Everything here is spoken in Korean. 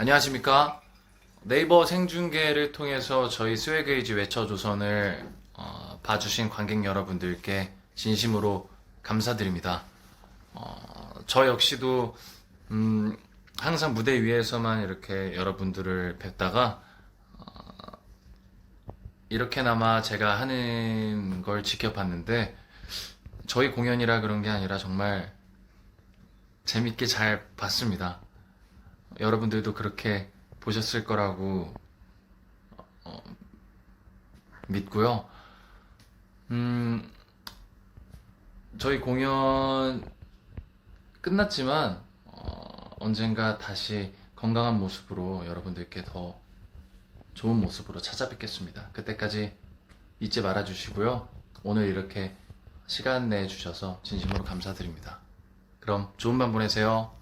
안녕하십니까. 네이버 생중계를 통해서 저희 스웨그이지 외쳐조선을 어, 봐주신 관객 여러분들께 진심으로 감사드립니다. 어, 저 역시도 음, 항상 무대 위에서만 이렇게 여러분들을 뵙다가 어, 이렇게나마 제가 하는 걸 지켜봤는데 저희 공연이라 그런 게 아니라 정말 재밌게 잘 봤습니다. 여러분들도 그렇게 보셨을 거라고 어, 믿고요. 음, 저희 공연 끝났지만 어, 언젠가 다시 건강한 모습으로 여러분들께 더 좋은 모습으로 찾아뵙겠습니다. 그때까지 잊지 말아 주시고요. 오늘 이렇게 시간 내 주셔서 진심으로 감사드립니다. 그럼 좋은 밤 보내세요.